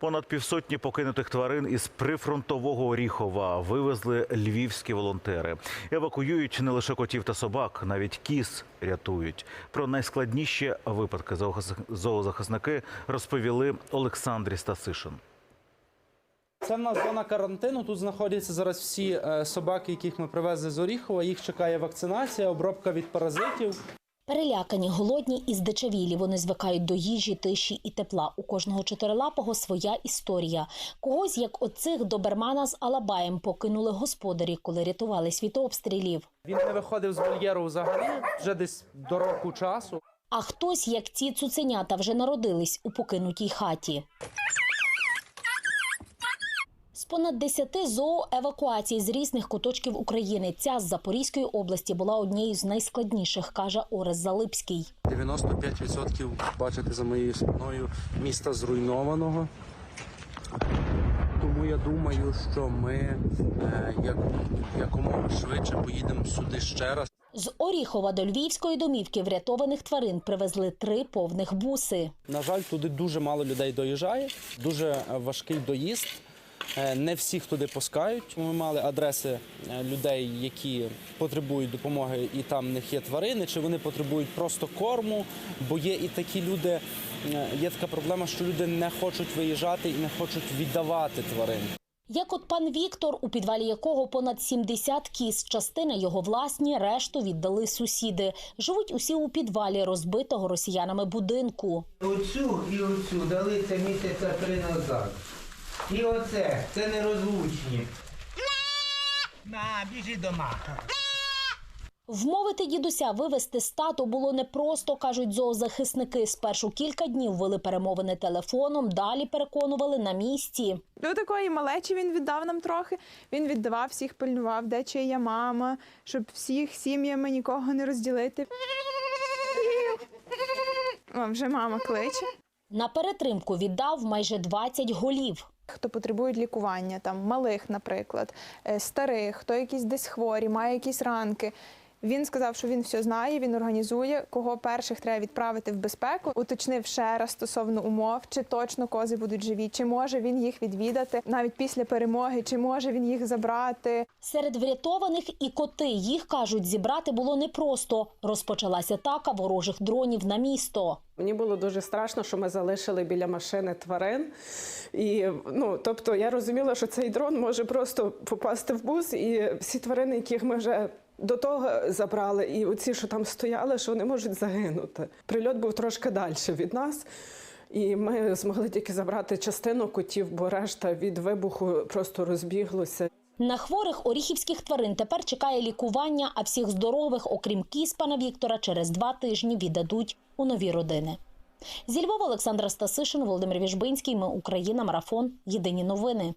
Понад півсотні покинутих тварин із прифронтового Оріхова вивезли львівські волонтери. Евакуюють не лише котів та собак, навіть кіз рятують. Про найскладніші випадки зоозах- зоозахисники розповіли Олександрі Стасишин. Це в нас зона карантину. Тут знаходяться зараз всі е, собаки, яких ми привезли з Оріхова. Їх чекає вакцинація, обробка від паразитів. Перелякані, голодні і здичавілі. Вони звикають до їжі, тиші і тепла. У кожного чотирилапого своя історія. Когось, як оцих добермана з Алабаєм, покинули господарі, коли рятувались від обстрілів. Він не виходив з вольєру взагалі вже десь до року часу. А хтось, як ці цуценята, вже народились у покинутій хаті. Понад 10 зооевакуацій з різних куточків України ця з Запорізької області була однією з найскладніших, каже Орес Залипський. 95% бачите за моєю спиною міста зруйнованого. Тому я думаю, що ми е, як, якомога швидше поїдемо сюди ще раз. З Оріхова до Львівської домівки врятованих тварин привезли три повних буси. На жаль, туди дуже мало людей доїжджає, дуже важкий доїзд. Е, Не всіх туди пускають. Ми мали адреси е, людей, які потребують допомоги, і там в них є тварини, чи вони потребують просто корму. Бо є і такі люди, е, є така проблема, що люди не хочуть виїжджати і не хочуть віддавати тварин. Як от пан Віктор, у підвалі якого понад 70 кіз, частина його власні, решту віддали сусіди. Живуть усі у підвалі розбитого росіянами будинку. Оцю і оцю дали це місяця три назад. І оце, це нерозлучні. На, біжи до мами. Вмовити дідуся вивезти стату було непросто, кажуть зоозахисники. Спершу кілька днів вели перемовини телефоном, далі переконували на місці. До такої малечі він віддав нам трохи. Він віддавав всіх, пильнував, де чия мама, щоб всіх сім'ями нікого не розділити. О, вже мама кличе. На перетримку віддав майже 20 голів. Хто потребує лікування, там малих, наприклад, е, старих, хто якісь десь хворі, має якісь ранки. Він сказав, що він все знає, він організує, кого перших треба відправити в безпеку, уточнив ще раз стосовно умов, чи точно кози будуть живі, чи може він їх відвідати навіть після перемоги, чи може він їх забрати. Серед врятованих і коти. Їх, кажуть, зібрати було непросто. Розпочалася атака ворожих дронів на місто. Мені було дуже страшно, що ми залишили біля машини тварин. І ну, тобто я розуміла, що цей дрон може просто попасти в бус, і всі тварини, яких ми вже до того забрали, і оці, що там стояли, що вони можуть загинути. Прильот був трошки далі від нас. І ми змогли тільки забрати частину котів, бо решта від вибуху просто розбіглося. На хворих оріхівських тварин тепер чекає лікування, а всіх здорових, окрім кіз пана Віктора, через два тижні віддадуть у нові родини. Зі Львова Олександра Стасишин, Володимир Віжбинський. Ми Україна. Марафон. Єдині новини.